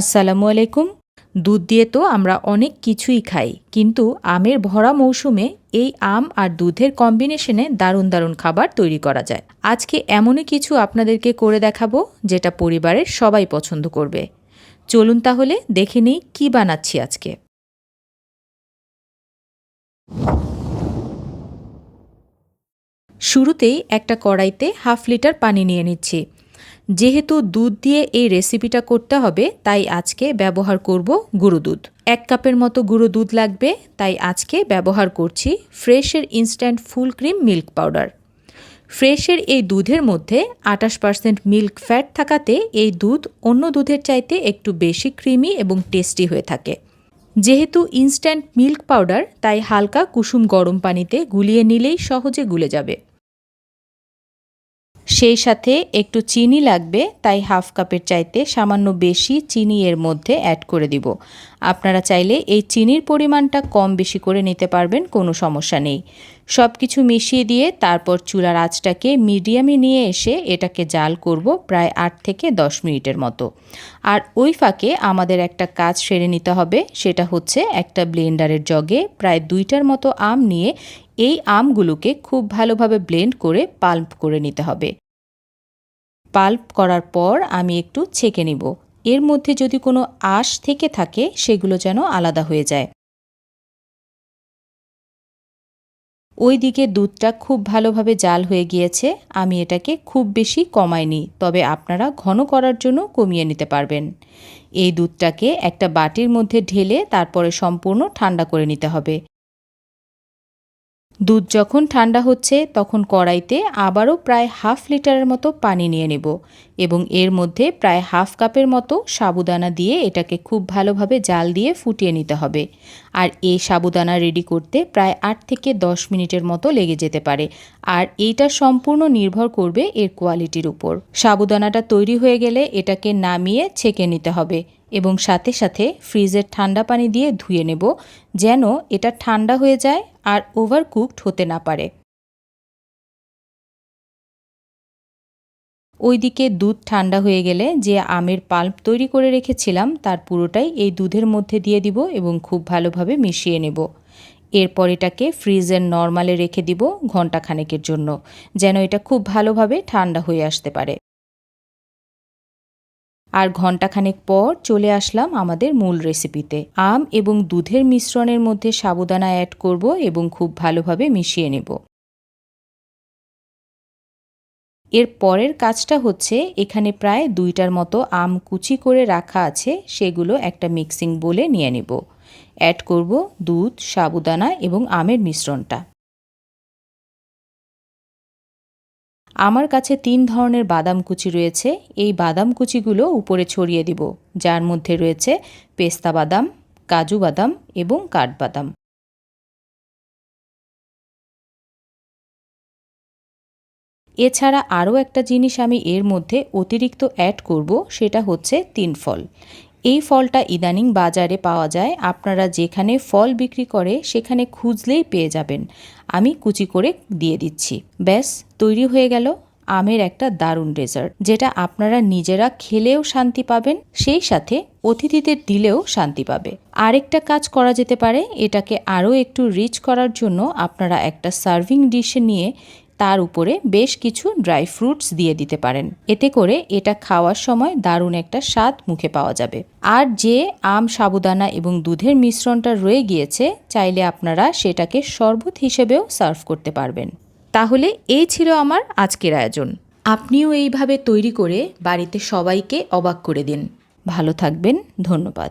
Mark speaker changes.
Speaker 1: আসসালামু আলাইকুম। দুধ দিয়ে তো আমরা অনেক কিছুই খাই, কিন্তু আমের ভরা মৌসুমে এই আম আর দুধের কম্বিনেশনে দারুণ দারুণ খাবার তৈরি করা যায়। আজকে এমনই কিছু আপনাদেরকে করে দেখাবো, যেটা পরিবারের সবাই পছন্দ করবে। চলুন তাহলে দেখে নিই কী বানাচ্ছি আজকে। শুরুতেই একটা কড়াইতে হাফ লিটার পানি নিয়ে নিচ্ছি। যেহেতু দুধ দিয়ে এই রেসিপিটা করতে হবে, তাই আজকে ব্যবহার করব গুঁড়ো দুধ। এক কাপের মতো গুঁড়ো দুধ লাগবে, তাই আজকে ব্যবহার করছি ফ্রেশের instant full cream milk powder ফ্রেশের এই দুধের মধ্যে আটাশ পার্সেন্ট মিল্ক ফ্যাট থাকাতে এই দুধ অন্য দুধের চাইতে একটু বেশি ক্রিমি এবং টেস্টি হয়ে থাকে। যেহেতু ইনস্ট্যান্ট মিল্ক পাউডার তাই হালকা কুসুম গরম পানিতে গুলিয়ে নিলেই সহজে গুলে যাবে। সেই সাথে একটু চিনি লাগবে, তাই হাফ কাপের চাইতে সামান্য বেশি চিনি এর মধ্যে অ্যাড করে দিব। আপনারা চাইলে এই চিনির পরিমাণটা কম বেশি করে নিতে পারবেন, কোনো সমস্যা নেই। সব কিছু মিশিয়ে দিয়ে তারপর চুলার আঁচটাকে মিডিয়ামে নিয়ে এসে এটাকে জাল করব প্রায় আট থেকে দশ মিনিটের মতো। আর ওই ফাঁকে আমাদের একটা কাজ সেরে নিতে হবে, সেটা হচ্ছে একটা ব্লেন্ডারের জগে প্রায় দুইটার মতো আম নিয়ে এই আমগুলোকে খুব ভালোভাবে ব্লেন্ড করে পাল্প করে নিতে হবে। পাল্প করার পর আমি একটু ছেঁকে নিব। এর মধ্যে যদি কোনো আঁশ থেকে থাকে, সেগুলো যেন আলাদা হয়ে যায়। ওই দিকে দুধটা খুব ভালোভাবে জাল হয়ে গিয়েছে। আমি এটাকে খুব বেশি কমাইনি, তবে আপনারা ঘন করার জন্য কমিয়ে নিতে পারবেন। এই দুধটাকে একটা বাটির মধ্যে ঢেলে তারপরে সম্পূর্ণ ঠান্ডা করে নিতে হবে। দুধ যখন ঠান্ডা হচ্ছে, তখন কড়াইতে আবারও প্রায় হাফ লিটারের মতো পানি নিয়ে নেব এবং এর মধ্যে প্রায় হাফ কাপের মতো সাবুদানা দিয়ে এটাকে খুব ভালোভাবে জাল দিয়ে ফুটিয়ে নিতে হবে। আর এই সাবুদানা রেডি করতে প্রায় আট থেকে দশ মিনিটের মতো লেগে যেতে পারে। আর এইটা সম্পূর্ণ নির্ভর করবে এর কোয়ালিটির উপর। সাবুদানাটা তৈরি হয়ে গেলে এটাকে নামিয়ে ছেঁকে নিতে হবে। এবং সাথে সাথে ফ্রিজের ঠান্ডা পানি দিয়ে ধুয়ে নেব যেন এটা ঠান্ডা হয়ে যায় আর ওভার কুকড হতে না পারে। ওইদিকে দুধ ঠান্ডা হয়ে গেলে যে আমের পাল্প তৈরি করে রেখেছিলাম তার পুরোটাই এই দুধের মধ্যে দিয়ে দিব এবং খুব ভালোভাবে মিশিয়ে নেব। এরপর এটাকে ফ্রিজের নর্মালে রেখে দিব ঘন্টাখানেকের জন্য, যেন এটা খুব ভালোভাবে ঠান্ডা হয়ে আসতে পারে। আর ঘণ্টাখানেক পর চলে আসলাম আমাদের মূল রেসিপিতে। আম এবং দুধের মিশ্রণের মধ্যে সাবুদানা অ্যাড করব এবং খুব ভালোভাবে মিশিয়ে নেব। এর পরের কাজটা হচ্ছে এখানে প্রায় দুইটার মতো আম কুচি করে রাখা আছে, সেগুলো একটা মিক্সিং বলে নিয়ে নেব। অ্যাড করব দুধ, সাবুদানা এবং আমের মিশ্রণটা। আমার কাছে তিন ধরনের বাদাম কুচি রয়েছে। এই বাদাম কুচিগুলো উপরে ছড়িয়ে দিব, যার মধ্যে রয়েছে পেস্তা বাদাম, কাজু বাদাম এবং কাঠবাদাম এছাড়া আরও একটা জিনিস আমি এর মধ্যে অতিরিক্ত অ্যাড করব, সেটা হচ্ছে তিন ফল এই ফলটা ইদানিং বাজারে পাওয়া যায়। আপনারা যেখানে ফল বিক্রি করে, সেখানে খুঁজলেই পেয়ে যাবেন। আমি কুচি করে দিয়ে দিচ্ছি। ব্যাস, তৈরি হয়ে গেল আমের একটা দারুণ ডেজার্ট, যেটা আপনারা নিজেরা খেলেও শান্তি পাবেন, সেই সাথে অতিথিদের দিলেও শান্তি পাবে। আরেকটা কাজ করা যেতে পারে, এটাকে আরও একটু রিচ করার জন্য আপনারা একটা সার্ভিং ডিশে নিয়ে তার উপরে বেশ কিছু ড্রাই ফ্রুটস দিয়ে দিতে পারেন। এতে করে এটা খাওয়ার সময় দারুণ একটা স্বাদ মুখে পাওয়া যাবে। আর যে আম, সাবুদানা এবং দুধের মিশ্রণটা রয়ে গিয়েছে, চাইলে আপনারা সেটাকে শরবত হিসেবেও সার্ভ করতে পারবেন। তাহলে এই ছিল আমার আজকের আয়োজন। আপনিও এইভাবে তৈরি করে বাড়িতে সবাইকে অবাক করে দিন। ভালো থাকবেন, ধন্যবাদ।